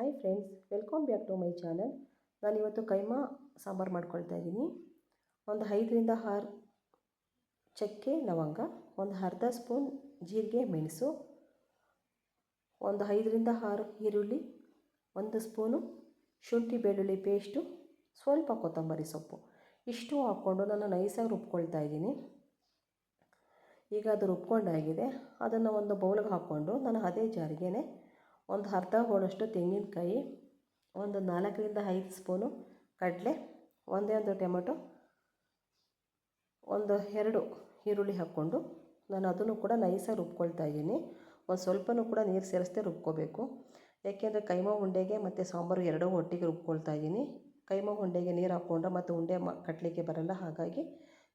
Hi friends welcome back to my channel ನಾನಿವತ್ತು ಕೈಮಾ ಸಾಂಬಾರು ಮಾಡ್ಕೊಳ್ತಾ ಇದ್ದೀನಿ ಒಂದು ಐದರಿಂದ ಆರು ಚಕ್ಕೆ ಲವಂಗ, ಒಂದು ಅರ್ಧ ಸ್ಪೂನ್ ಜೀರಿಗೆ ಮೆಣಸು, ಒಂದು ಐದರಿಂದ ಆರು ಈರುಳ್ಳಿ, ಒಂದು ಸ್ಪೂನು ಶುಂಠಿ ಬೆಳ್ಳುಳ್ಳಿ ಪೇಸ್ಟು ಸ್ವಲ್ಪ ಕೊತ್ತಂಬರಿ ಸೊಪ್ಪು. ಇಷ್ಟು ಹಾಕ್ಕೊಂಡು ನಾನು ನೈಸಾಗಿ ರುಬ್ಕೊಳ್ತಾ ಇದ್ದೀನಿ ಈಗ ಅದು ರುಬ್ಕೊಂಡಾಗಿದೆ. ಅದನ್ನು ಒಂದು ಬೌಲ್ಗೆ ಹಾಕ್ಕೊಂಡು ನಾನು ಅದೇ ಜಾರಿಗೆನೆ ಒಂದು ಅರ್ಧ ಹೋಳಷ್ಟು ತೆಂಗಿನಕಾಯಿ, ಒಂದು ನಾಲ್ಕರಿಂದ ಐದು ಸ್ಪೂನು ಕಡಲೆ, ಒಂದೇ ಒಂದು ಟೊಮೆಟೊ, ಒಂದು ಎರಡು ಈರುಳ್ಳಿ ಹಾಕ್ಕೊಂಡು ನಾನು ಅದನ್ನು ಕೂಡ ನೈಸಾಗಿ ರುಬ್ಕೊಳ್ತಾ ಇದ್ದೀನಿ. ಒಂದು ಸ್ವಲ್ಪನೂ ಕೂಡ ನೀರು ಸೇರಿಸ್ದೆ ರುಬ್ಕೋಬೇಕು. ಯಾಕೆಂದರೆ ಕೈಮ ಉಂಡೆಗೆ ಮತ್ತು ಸಾಂಬಾರು ಎರಡೂ ಒಟ್ಟಿಗೆ ರುಬ್ಕೊಳ್ತಾ ಇದ್ದೀನಿ. ಕೈಮ ಉಂಡೆಗೆ ನೀರು ಹಾಕ್ಕೊಂಡ್ರೆ ಮತ್ತು ಉಂಡೆ ಮ ಕಟ್ಟಲಿಕ್ಕೆ ಬರಲ್ಲ, ಹಾಗಾಗಿ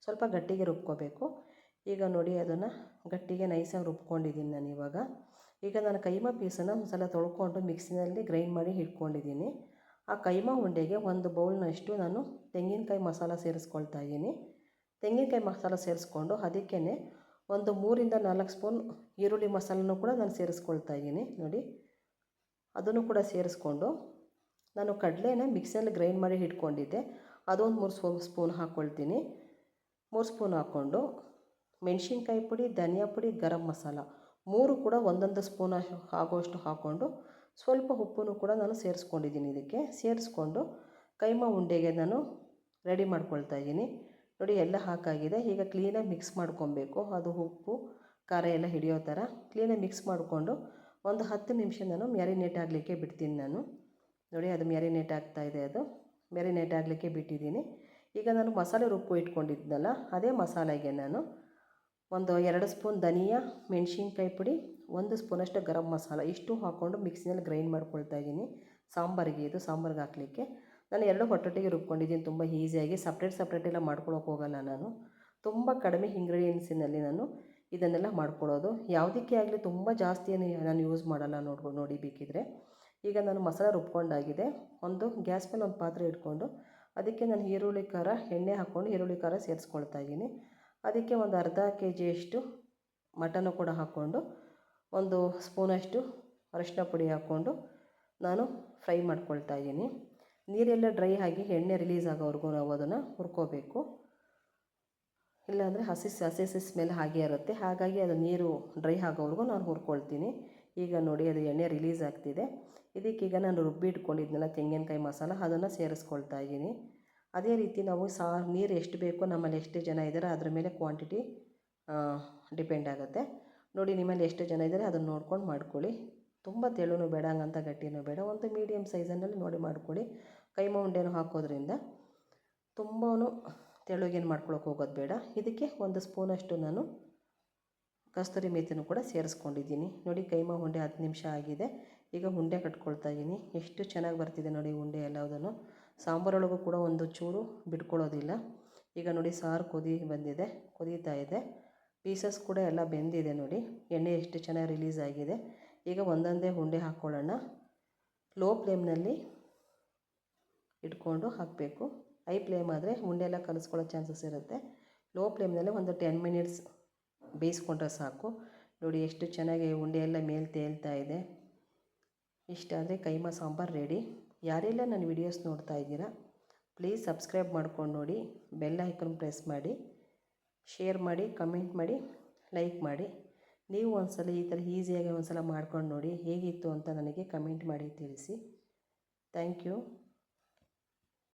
ಸ್ವಲ್ಪ ಗಟ್ಟಿಗೆ ರುಬ್ಕೋಬೇಕು. ಈಗ ನೋಡಿ ಅದನ್ನು ಗಟ್ಟಿಗೆ ನೈಸಾಗಿ ರುಬ್ಕೊಂಡಿದ್ದೀನಿ ನಾನು ಇವಾಗ ಈಗ ನಾನು ಕೈಮ ಪೀಸನ್ನು ಒಂದು ಸಲ ತೊಳ್ಕೊಂಡು ಮಿಕ್ಸಿನಲ್ಲಿ ಗ್ರೈಂಡ್ ಮಾಡಿ ಇಟ್ಕೊಂಡಿದ್ದೀನಿ ಆ ಕೈಮಾ ಉಂಡೆಗೆ ಒಂದು ಬೌಲ್ನಷ್ಟು ನಾನು ತೆಂಗಿನಕಾಯಿ ಮಸಾಲ ಸೇರಿಸ್ಕೊಳ್ತಾ ಇದ್ದೀನಿ. ತೆಂಗಿನಕಾಯಿ ಮಸಾಲ ಸೇರಿಸ್ಕೊಂಡು ಅದಕ್ಕೇ ಒಂದು ಮೂರಿಂದ ನಾಲ್ಕು ಸ್ಪೂನ್ ಈರುಳ್ಳಿ ಮಸಾಲನೂ ಕೂಡ ನಾನು ಸೇರಿಸ್ಕೊಳ್ತಾ ಇದ್ದೀನಿ. ನೋಡಿ, ಅದನ್ನು ಕೂಡ ಸೇರಿಸ್ಕೊಂಡು ನಾನು ಕಡಲೆನ ಮಿಕ್ಸಿನಲ್ಲಿ ಗ್ರೈಂಡ್ ಮಾಡಿ ಇಟ್ಕೊಂಡಿದ್ದೆ ಅದೊಂದು ಮೂರು ಸ್ಪೂ, ಸ್ಪೂನ್ ಹಾಕ್ಕೊಳ್ತೀನಿ. ಮೂರು ಸ್ಪೂನ್ ಹಾಕ್ಕೊಂಡು ಮೆಣಸಿನ್ಕಾಯಿ ಪುಡಿ, ಧನಿಯಾ ಪುಡಿ, ಗರಂ ಮಸಾಲ ಮೂರು ಕೂಡ ಒಂದೊಂದು ಸ್ಪೂನ್ ಆಗುವಷ್ಟು ಹಾಕ್ಕೊಂಡು ಸ್ವಲ್ಪ ಉಪ್ಪನ್ನು ಕೂಡ ನಾನು ಸೇರಿಸ್ಕೊಂಡಿದ್ದೀನಿ ಇದಕ್ಕೆ. ಸೇರಿಸ್ಕೊಂಡು ಕೈಮಾ ಉಂಡೆಗೆ ನಾನು ರೆಡಿ ಮಾಡ್ಕೊಳ್ತಾ ಇದ್ದೀನಿ. ನೋಡಿ, ಎಲ್ಲ ಹಾಕಾಗಿದೆ. ಈಗ ಕ್ಲೀನಾಗಿ ಮಿಕ್ಸ್ ಮಾಡ್ಕೊಬೇಕು. ಅದು ಉಪ್ಪು, ಖಾರ ಎಲ್ಲ ಹಿಡಿಯೋ ಥರ ಕ್ಲೀನಾಗಿ ಮಿಕ್ಸ್ ಮಾಡಿಕೊಂಡು ಒಂದು ಹತ್ತು ನಿಮಿಷ ನಾನು ಮ್ಯಾರಿನೇಟ್ ಆಗಲಿಕ್ಕೆ ಬಿಡ್ತೀನಿ ನಾನು. ನೋಡಿ, ಅದು ಮ್ಯಾರಿನೇಟ್ ಆಗ್ತಾಯಿದೆ ಅದು. ಮ್ಯಾರಿನೇಟ್ ಆಗಲಿಕ್ಕೆ ಬಿಟ್ಟಿದ್ದೀನಿ. ಈಗ ನಾನು ಮಸಾಲೆ ರುಬ್ಬು ಇಟ್ಕೊಂಡಿದ್ನಲ್ಲ, ಅದೇ ಮಸಾಲೆಗೆ ನಾನು ಒಂದು ಎರಡು ಸ್ಪೂನ್ ಧನಿಯಾ, ಮೆಣಸಿನ್ಕಾಯಿ ಪುಡಿ, ಒಂದು ಸ್ಪೂನಷ್ಟು ಗರಂ ಮಸಾಲ. ಇಷ್ಟು ಹಾಕ್ಕೊಂಡು ಮಿಕ್ಸಿನಲ್ಲಿ ಗ್ರೈಂಡ್ ಮಾಡ್ಕೊಳ್ತಾ ಇದ್ದೀನಿ. ಸಾಂಬಾರಿಗೆ ಇದು ಸಾಂಬಾರಿಗೆ ಹಾಕಲಿಕ್ಕೆ. ನಾನು ಎರಡು ಹೊಟ್ಟೊಟ್ಟಿಗೆ ರುಬ್ಕೊಂಡಿದ್ದೀನಿ. ತುಂಬ ಈಸಿಯಾಗಿ ಸಪ್ರೇಟ್ ಸಪ್ರೇಟ್ ಎಲ್ಲ ಮಾಡ್ಕೊಳಕ್ಕೆ ಹೋಗಲ್ಲ ನಾನು. ತುಂಬ ಕಡಿಮೆ ಇಂಗ್ರೀಡಿಯೆಂಟ್ಸಿನಲ್ಲಿ ನಾನು ಇದನ್ನೆಲ್ಲ ಮಾಡ್ಕೊಳ್ಳೋದು ಯಾವುದಕ್ಕೆ ಆಗಲಿ ತುಂಬ ಜಾಸ್ತಿ ನಾನು ಯೂಸ್ ಮಾಡಲ್ಲ ನೋಡ್ಕೊ, ನೋಡಿ ಬೇಕಿದ್ರೆ. ಈಗ ನಾನು ಮಸಾಲ ರುಬ್ಕೊಂಡಾಗಿದೆ. ಒಂದು ಗ್ಯಾಸ್ ಮೇಲೆ ಒಂದು ಪಾತ್ರೆ ಇಟ್ಕೊಂಡು ಅದಕ್ಕೆ ನಾನು ಈರುಳ್ಳಿ ಖಾರ, ಎಣ್ಣೆ ಹಾಕ್ಕೊಂಡು ಈರುಳ್ಳಿ ಖಾರ ಸೇರಿಸ್ಕೊಳ್ತಾ ಇದ್ದೀನಿ. ಅದಕ್ಕೆ ಒಂದು ಅರ್ಧ ಕೆ ಜಿಯಷ್ಟು ಮಟನ್ನು ಕೂಡ ಹಾಕ್ಕೊಂಡು ಒಂದು ಸ್ಪೂನಷ್ಟು ಅರಶಿನ ಪುಡಿ ಹಾಕ್ಕೊಂಡು ನಾನು ಫ್ರೈ ಮಾಡ್ಕೊಳ್ತಾ ಇದ್ದೀನಿ. ನೀರೆಲ್ಲ ಡ್ರೈ ಆಗಿ ಎಣ್ಣೆ ರಿಲೀಸ್ ಆಗೋವರೆಗೂ ನಾವು ಅದನ್ನು ಹುರ್ಕೋಬೇಕು. ಇಲ್ಲಾಂದರೆ ಹಸಿ ಹಸಿ ಹಸಿ ಸ್ಮೆಲ್ ಹಾಗೆ ಇರುತ್ತೆ. ಹಾಗಾಗಿ ಅದು ನೀರು ಡ್ರೈ ಆಗೋವರೆಗೂ ನಾನು ಹುರ್ಕೊಳ್ತೀನಿ. ಈಗ ನೋಡಿ ಅದು ಎಣ್ಣೆ ರಿಲೀಸ್ ಆಗ್ತಿದೆ. ಇದಕ್ಕೀಗ ನಾನು ರುಬ್ಬಿ ಇಟ್ಕೊಂಡಿದ್ನಲ್ಲ ತೆಂಗಿನಕಾಯಿ ಮಸಾಲ, ಅದನ್ನು ಸೇರಿಸ್ಕೊಳ್ತಾ ಇದ್ದೀನಿ. ಅದೇ ರೀತಿ ನಾವು ಸಾರು, ನೀರು ಎಷ್ಟು ಬೇಕೋ ನಮ್ಮಲ್ಲಿ ಎಷ್ಟು ಜನ ಇದ್ದಾರೆ ಅದ್ರ ಮೇಲೆ ಕ್ವಾಂಟಿಟಿ ಡಿಪೆಂಡ್ ಆಗುತ್ತೆ. ನೋಡಿ ನಿಮ್ಮಲ್ಲಿ ಎಷ್ಟು ಜನ ಇದ್ದಾರೆ ಅದನ್ನು ನೋಡ್ಕೊಂಡು ಮಾಡ್ಕೊಳ್ಳಿ. ತುಂಬ ತೆಳುನೂ ಬೇಡ, ಹಂಗಂತ ಗಟ್ಟಿನೂ ಬೇಡ. ಒಂದು ಮೀಡಿಯಮ್ ಸೈಜನ್ನಲ್ಲಿ ನೋಡಿ ಮಾಡ್ಕೊಳ್ಳಿ. ಕೈಮಾ ಉಂಡೆನೂ ಹಾಕೋದ್ರಿಂದ ತುಂಬಾ ತೆಳುಗೇನು ಮಾಡ್ಕೊಳಕ್ಕೆ ಹೋಗೋದು ಬೇಡ. ಇದಕ್ಕೆ ಒಂದು ಸ್ಪೂನಷ್ಟು ನಾನು ಕಸ್ತೂರಿ ಮೇಥಿನೂ ಕೂಡ ಸೇರಿಸ್ಕೊಂಡಿದ್ದೀನಿ. ನೋಡಿ ಕೈಮ ಉಂಡೆ ಹತ್ತು ನಿಮಿಷ ಆಗಿದೆ. ಈಗ ಉಂಡೆ ಕಟ್ಕೊಳ್ತಾ ಇದ್ದೀನಿ ಎಷ್ಟು ಚೆನ್ನಾಗಿ ಬರ್ತಿದೆ ನೋಡಿ ಉಂಡೆ ಎಲ್ಲದನ್ನು ಸಾಂಬಾರೊಳಗೂ ಕೂಡ ಒಂದು ಚೂರು ಬಿಟ್ಕೊಳ್ಳೋದಿಲ್ಲ. ಈಗ ನೋಡಿ ಸಾರು ಕುದಿ ಬಂದಿದೆ, ಕುದೀತಾ ಇದೆ. ಪೀಸಸ್ ಕೂಡ ಎಲ್ಲ ಬೆಂದಿದೆ ನೋಡಿ. ಎಣ್ಣೆ ಎಷ್ಟು ಚೆನ್ನಾಗಿ ರಿಲೀಸ್ ಆಗಿದೆ. ಈಗ ಒಂದೊಂದೇ ಉಂಡೆ ಹಾಕ್ಕೊಳ್ಳೋಣ. ಲೋ ಫ್ಲೇಮ್ನಲ್ಲಿ ಇಟ್ಕೊಂಡು ಹಾಕಬೇಕು. ಹೈ ಫ್ಲೇಮ್ ಆದರೆ ಉಂಡೆ ಎಲ್ಲ ಕಲಿಸ್ಕೊಳ್ಳೋ ಚಾನ್ಸಸ್ ಇರುತ್ತೆ. ಲೋ ಫ್ಲೇಮ್ನಲ್ಲಿ ಒಂದು ಟೆನ್ ಮಿನಿಟ್ಸ್ ಬೇಯಿಸ್ಕೊಂಡ್ರೆ ಸಾಕು. ನೋಡಿ ಎಷ್ಟು ಚೆನ್ನಾಗಿ ಉಂಡೆ ಎಲ್ಲ ಮೇಲೆ ತೇಲ್ತಾ ಇದೆ. ಇಷ್ಟಾದರೆ ಕೈಮಾ ಸಾಂಬಾರು ರೆಡಿ. ಯಾರೆಲ್ಲ ನನ್ನ ವಿಡಿಯೋಸ್ ನೋಡ್ತಾ ಇದ್ದೀರಾ ಪ್ಲೀಸ್ ಸಬ್ಸ್ಕ್ರೈಬ್ ಮಾಡ್ಕೊಂಡು ನೋಡಿ ಬೆಲ್ ಐಕನ್ ಪ್ರೆಸ್ ಮಾಡಿ ಶೇರ್ ಮಾಡಿ ಕಮೆಂಟ್ ಮಾಡಿ ಲೈಕ್ ಮಾಡಿ. ನೀವು ಒಂದ್ಸಲ ಈ ಥರ ಈಸಿಯಾಗಿ ಒಂದ್ಸಲ ಮಾಡ್ಕೊಂಡು ನೋಡಿ ಹೇಗಿತ್ತು ಅಂತ ನನಗೆ ಕಮೆಂಟ್ ಮಾಡಿ ತಿಳಿಸಿ. Thank you